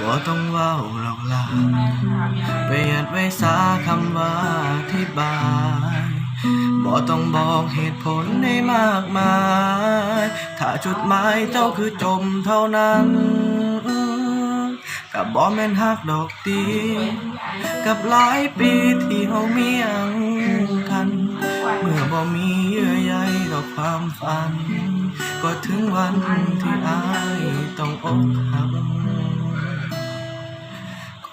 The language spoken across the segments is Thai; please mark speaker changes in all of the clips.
Speaker 1: บ่ต้องว้าหรอกล่ะประหยัดไว้สาคำว่าอธิบายบ่ต้องบอกเหตุผลให้มากมาย ถ้าจุดหมายเจ้าคือจมเท่านั้นกับบ่แม่นฮักดอกตีกับหลายปีที่เฮามียังกัน เมื่อบ่มีเยื่อใยต่อความฝัน ก็ถึงวันที่อายต้องอกหัก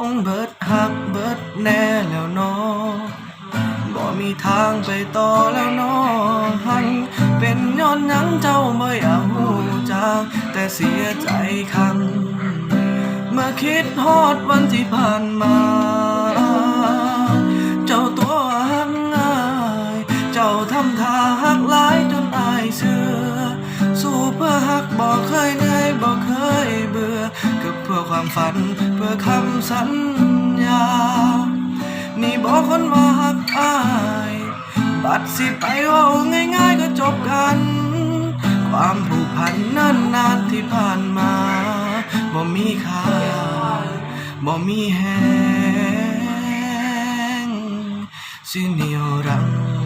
Speaker 1: คงเบิดหักเบิดแน่แล้วนอบ่มีทางไปต่อแล้วนอหันเป็นย้อนหยังเจ้าไม่เอาจากแต่เสียใจคังเมื่อคิดฮอดวันที่ผ่านมา เจ้าตัวหักง่ายเจ้าทำท่าหักหลายจนอายเสือสู้เพื่อหักบอกเค ความฝันเพื่อคำสัญญา นี่บอกคนมาหักอาย บัดสิไปว่าง่ายๆก็จบกัน ความผูกพันนั่นนานที่ผ่านมาบ่มีค่าบ่มีแหงสิเหนียวรั้ง